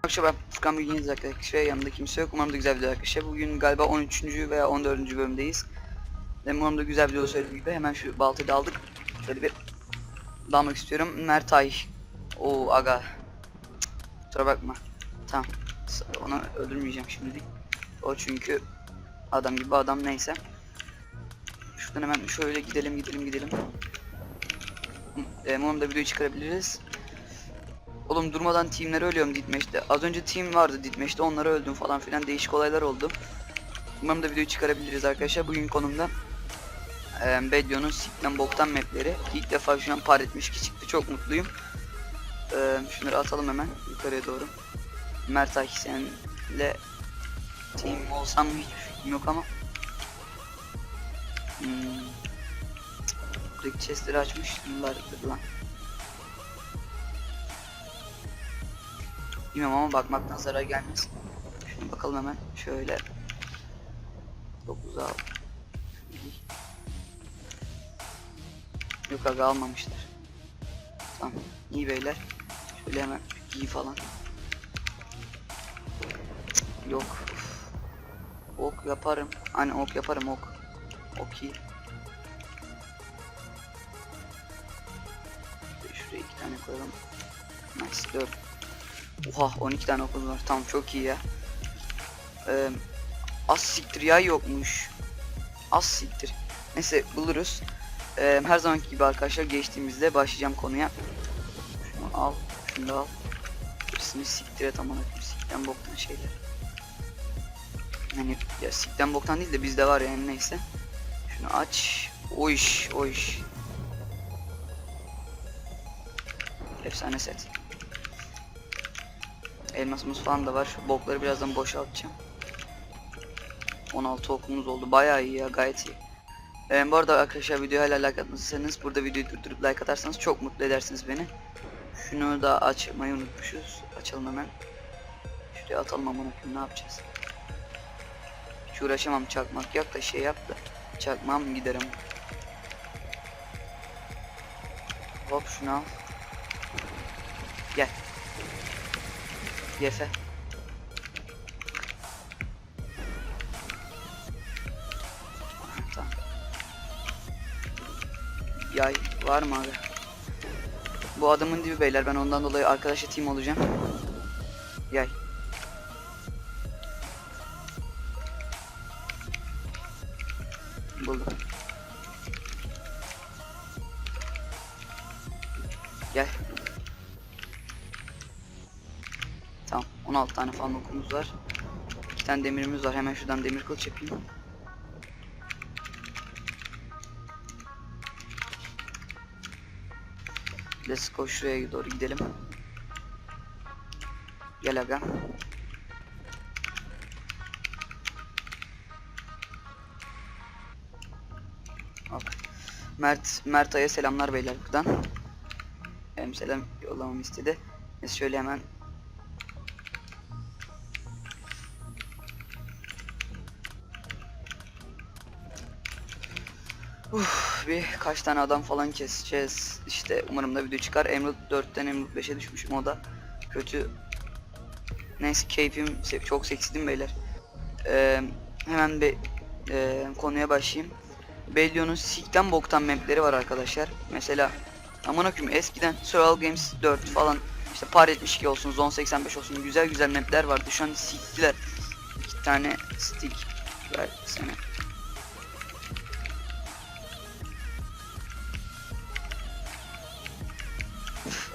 Arkadaşlar ben Furkan Bilginiz arkadaşlar. Yanımda kimse yok. Umarım da güzel video arkadaşlar. Bugün galiba 13. veya 14. bölümdeyiz. Ve umarım da güzel video söylediğim gibi hemen şu baltayı da aldık. Şöyle bir dalmak istiyorum. Mertay o aga. Kusura bakma. Tamam. Onu öldürmeyeceğim şimdilik. O çünkü adam gibi adam. Neyse. Şuradan hemen şöyle gidelim gidelim gidelim. E, umarım da videoyu çıkarabiliriz Oğlum durmadan teamlere ölüyorum Ditmeş'te. Az önce team vardı Ditmeş'te onlara öldüm falan filan değişik olaylar oldu. Umarım da videoyu çıkarabiliriz arkadaşlar. Bugün konumda e, Bedio'nun sikten boktan mapleri. İlk defa şu an par etmiş ki çıktı. Çok mutluyum. E, şunları atalım hemen yukarıya doğru. Mert Aki senle team olsam hiçbir fikrim yok ama. Hmm. Buradaki chestleri açmış. Yıllardır lan. Bilmiyorum ama bakmaktan zarar gelmez. Şuna bakalım hemen. Şöyle. 9 al. Yok aga almamışlar. Tamam. İyi beyler. Şöyle hemen giy falan. Yok. Ok yaparım. Hani ok yaparım ok. Ok iyi. Şuraya iki tane koyalım. Nice 4. Oha 12 tane okul var. Tamam çok iyi ya. Ee, az siktir ya yokmuş. Az siktir. Neyse buluruz. Ee, her zamanki gibi arkadaşlar geçtiğimizde başlayacağım konuya. Şunu al. Şunu da al. Hepsini siktir et aman akım. Sikten boktan şeyler. Yani ya sikten boktan değil de bizde var yani neyse. Şunu aç. O iş o iş. Efsane set. Elmasımız falan da var. Şu bokları birazdan boşaltacağım. 16 okumuz oldu. Bayağı iyi ya gayet iyi. Ee, bu arada arkadaşlar videoya hala like atmadıysanız burada videoyu durdurup like atarsanız çok mutlu edersiniz beni. Şunu da açmayı unutmuşuz. Açalım hemen. Şuraya atalım aman ne yapacağız. Hiç uğraşamam çakmak yok da şey yap da. Çakmam giderim. Hop şunu al. Gel. Yefe. Tamam. Yay var mı abi? Bu adamın dibi beyler ben ondan dolayı arkadaşa team olacağım. Yay. Buldum. Gel. 16 tane falan okumuz var. 2 tane demirimiz var. Hemen şuradan demir kılıç yapayım. Let's go şuraya doğru gidelim. Gel aga. Mert Mert Ay'a selamlar beyler buradan. Hem selam yollamamı istedi. Neyse şöyle hemen Uf, bir kaç tane adam falan keseceğiz. İşte umarım da video çıkar. Emerald 4'ten Emerald 5'e düşmüşüm o da kötü. Neyse keyfim çok seksi değil mi beyler? Ee, hemen bir e, konuya başlayayım. Bellion'un sikten boktan mapleri var arkadaşlar. Mesela aman akım eskiden Survival Games 4 falan işte Par 72 olsun, Zone 85 olsun güzel güzel mapler vardı. Şu an siktiler. İki tane stick ver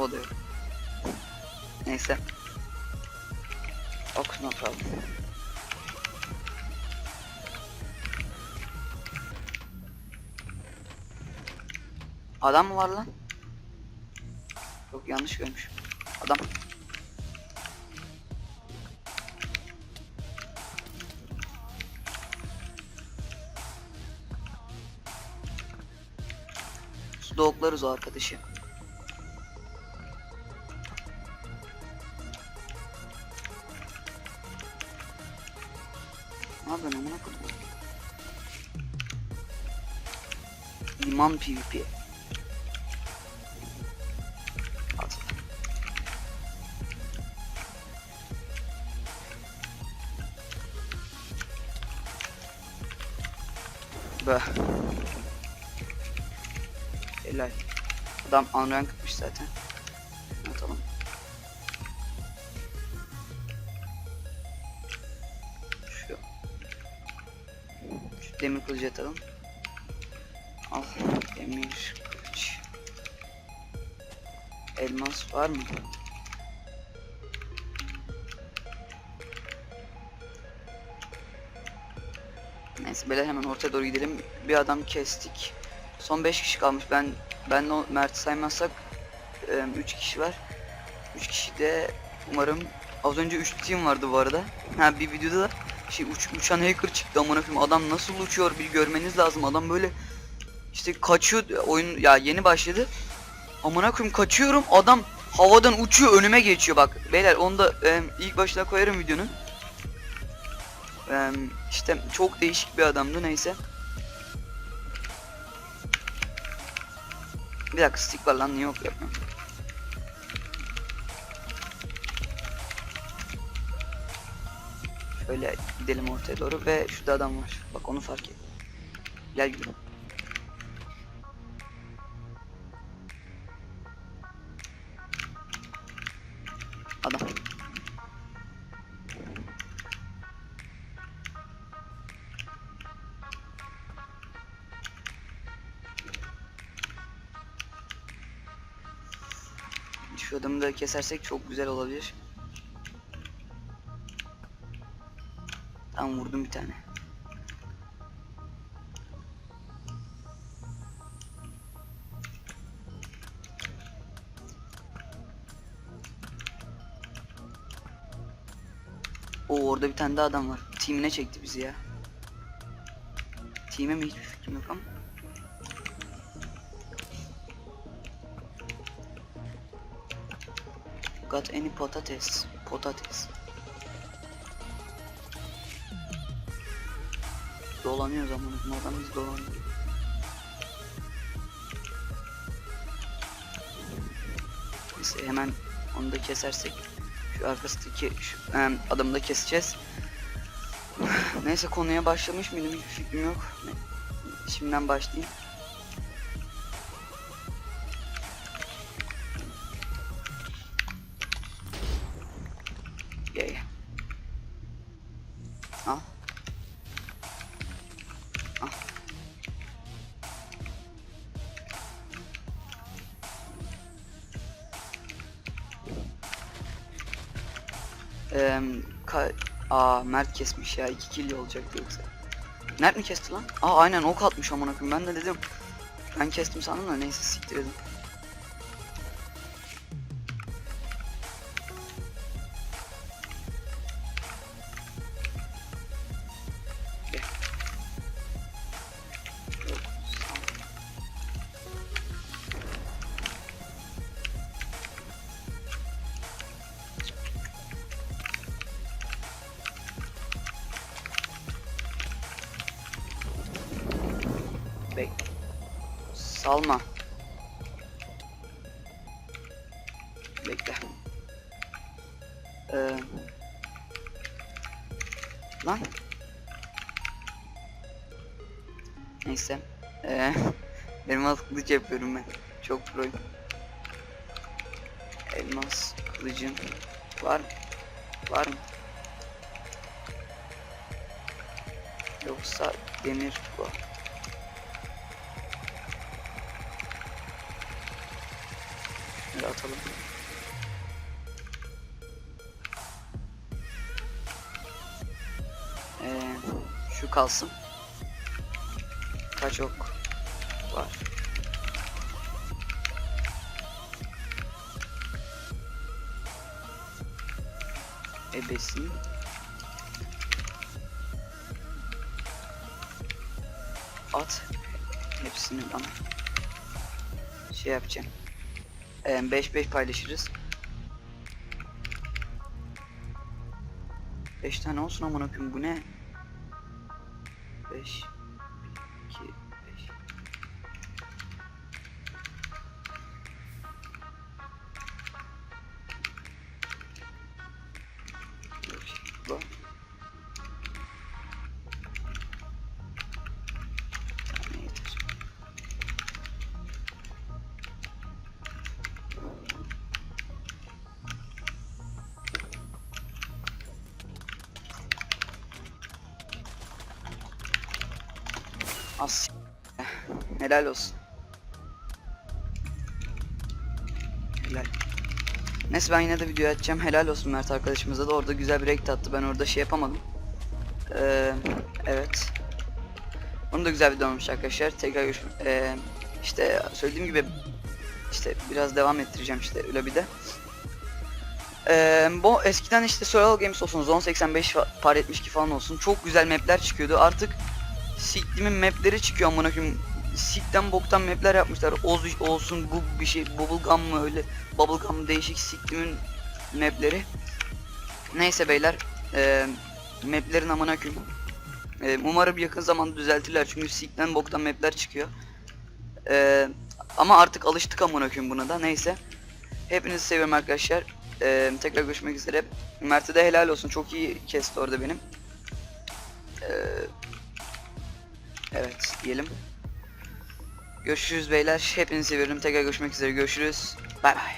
yok. Neyse. Ok no problem. Adam mı var lan? Yok yanlış görmüşüm. Adam. Suda oklarız o arkadaşı. Ne yapıyorsun amına koyayım? Liman PvP. At. Böh. Helal. Adam unranked'mış zaten. Demir kılıcı atalım. Al demir kılıç. Elmas var mı? Neyse beyler hemen ortaya doğru gidelim. Bir adam kestik. Son 5 kişi kalmış. Ben ben o Mert'i saymazsak 3 kişi var. 3 kişi de umarım az önce 3 team vardı bu arada. Ha bir videoda da şey uç, uçan hacker çıktı amına koyayım. Adam nasıl uçuyor bir görmeniz lazım. Adam böyle işte kaçıyor oyun ya yeni başladı. Amına koyayım kaçıyorum. Adam havadan uçuyor önüme geçiyor bak. Beyler onu da e, ilk başına koyarım videonun. E, işte çok değişik bir adamdı neyse. Bir dakika stick var lan niye yok yapmıyorum. Şöyle gidelim ortaya doğru ve şurada adam var. Bak onu fark et. Gel gidelim. Adam. Şu adamı da kesersek çok güzel olabilir. Tam vurdum bir tane. O orada bir tane daha adam var. Timine çekti bizi ya. Time mi hiçbir fikrim yok ama. Got any patates? Patates. Dolanıyor zamanı. Adam biz dolanıyor. Neyse hemen onu da kesersek şu arkasındaki şu, em, adamı da keseceğiz. Neyse konuya başlamış mıydım hiçbir fikrim yok. Şimdiden başlayayım. Ka Aa Mert kesmiş ya 2 kill olacaktı yoksa. Mert mi kesti lan? Aa aynen ok atmış amına koyayım. Ben de dedim. Ben kestim sandım da neyse siktir edin. Bek. Salma. Bekle. Ee, lan. Neyse. Ee, elmas kılıç yapıyorum ben. Çok proyum. Elmas kılıcım var mı? Var mı? Yoksa demir bu. Atalım. Ee, şu kalsın. Kaç ok var? Ebesin. At. Hepsini bana. Şey yapacağım. 5-5 paylaşırız. 5 tane olsun amına koyayım bu ne? 5 As Helal olsun. Helal. Neyse ben yine de video açacağım. Helal olsun Mert arkadaşımıza da orada güzel bir rekt attı. Ben orada şey yapamadım. Ee, evet. Onun da güzel video olmuş arkadaşlar. Tekrar görüşmek. Ee, işte söylediğim gibi işte biraz devam ettireceğim işte lobide. Ee, bu eskiden işte Survival Games olsun, Zone 85 fa- par 72 falan olsun. Çok güzel mapler çıkıyordu. Artık Siktim'in mapleri çıkıyor amına koyayım. Sikten boktan mapler yapmışlar. Oz olsun bu bir şey bubblegum mı öyle bubblegum değişik Siktim'in mapleri. Neyse beyler. Ee, maplerin amına koyayım. Ee, umarım yakın zamanda düzeltirler çünkü Sikten boktan mapler çıkıyor. Ee, ama artık alıştık amına koyayım buna da. Neyse. Hepinizi seviyorum arkadaşlar. Ee, tekrar görüşmek üzere. Mert'e de helal olsun. Çok iyi kesti orada benim. Ee, evet diyelim. Görüşürüz beyler. Hepinizi seviyorum. Tekrar görüşmek üzere. Görüşürüz. Bay bay.